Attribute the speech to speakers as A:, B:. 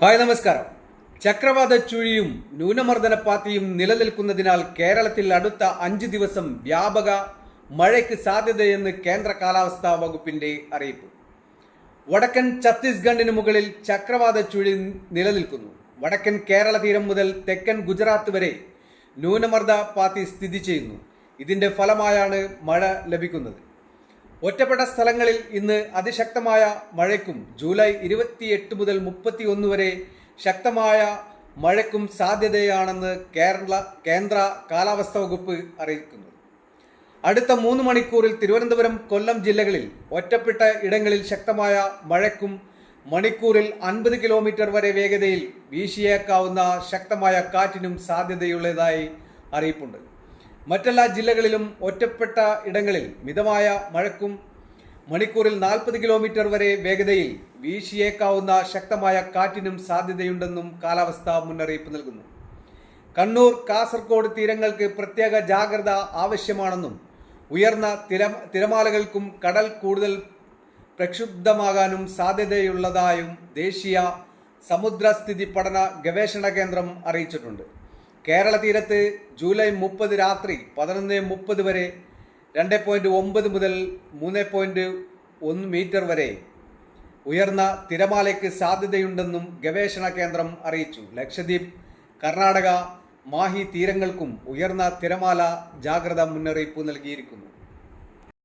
A: Hi നമസ്കാരം. ചക്രവാത ചുഴിയും ന്യൂനമർദ്ദനപ്പാത്തിയും നിലനിൽക്കുന്നതിനാൽ കേരളത്തിൽ അടുത്ത അഞ്ച് ദിവസം വ്യാപക മഴയ്ക്ക് സാധ്യതയെന്ന് കേന്ദ്ര കാലാവസ്ഥാ വകുപ്പിന്റെ അറിയിപ്പ്. വടക്കൻ ഛത്തീസ്ഗഡിന് മുകളിൽ ചക്രവാത ചുഴി നിലനിൽക്കുന്നു. വടക്കൻ കേരള തീരം മുതൽ തെക്കൻ ഗുജറാത്ത് വരെ ന്യൂനമർദ്ദ പാത്തി സ്ഥിതി ചെയ്യുന്നു. ഇതിന്റെ ഫലമായാണ് മഴ ലഭിക്കുന്നത്. ഒറ്റപ്പെട്ട സ്ഥലങ്ങളിൽ ഇന്ന് അതിശക്തമായ മഴയ്ക്കും ജൂലൈ ഇരുപത്തിയെട്ട് മുതൽ മുപ്പത്തി ഒന്ന് വരെ ശക്തമായ മഴയ്ക്കും സാധ്യതയാണെന്ന് കേരള കേന്ദ്ര കാലാവസ്ഥാ വകുപ്പ് അറിയിക്കുന്നു. അടുത്ത മൂന്ന് മണിക്കൂറിൽ തിരുവനന്തപുരം കൊല്ലം ജില്ലകളിൽ ഒറ്റപ്പെട്ട ഇടങ്ങളിൽ ശക്തമായ മഴയ്ക്കും മണിക്കൂറിൽ അൻപത് കിലോമീറ്റർ വരെ വേഗതയിൽ വീശിയേക്കാവുന്ന ശക്തമായ കാറ്റിനും സാധ്യതയുള്ളതായി അറിയിപ്പുണ്ട്. മറ്റെല്ലാ ജില്ലകളിലും ഒറ്റപ്പെട്ട ഇടങ്ങളിൽ മിതമായ മഴക്കും മണിക്കൂറിൽ നാൽപ്പത് കിലോമീറ്റർ വരെ വേഗതയിൽ വീശിയേക്കാവുന്ന ശക്തമായ കാറ്റിനും സാധ്യതയുണ്ടെന്നും കാലാവസ്ഥാ മുന്നറിയിപ്പ് നൽകുന്നു. കണ്ണൂർ കാസർഗോഡ് തീരങ്ങൾക്ക് പ്രത്യേക ജാഗ്രത ആവശ്യമാണെന്നും ഉയർന്ന തിര തിരമാലകൾക്കും കടൽ കൂടുതൽ പ്രക്ഷുബ്ധമാകാനും സാധ്യതയുള്ളതായും ദേശീയ സമുദ്രസ്ഥിതി പഠന ഗവേഷണ കേന്ദ്രം അറിയിച്ചിട്ടുണ്ട്. കേരള തീരത്ത് ജൂലൈ മുപ്പത് രാത്രി പതിനൊന്ന് മുപ്പത് വരെ രണ്ട് പോയിന്റ് ഒമ്പത് മുതൽ മൂന്ന് പോയിന്റ് ഒന്ന് മീറ്റർ വരെ ഉയർന്ന തിരമാലയ്ക്ക് സാധ്യതയുണ്ടെന്നും ഗവേഷണ കേന്ദ്രം അറിയിച്ചു. ലക്ഷദ്വീപ് കർണാടക മാഹി തീരങ്ങൾക്കും ഉയർന്ന തിരമാല ജാഗ്രത മുന്നറിയിപ്പ് നൽകിയിരിക്കുന്നു.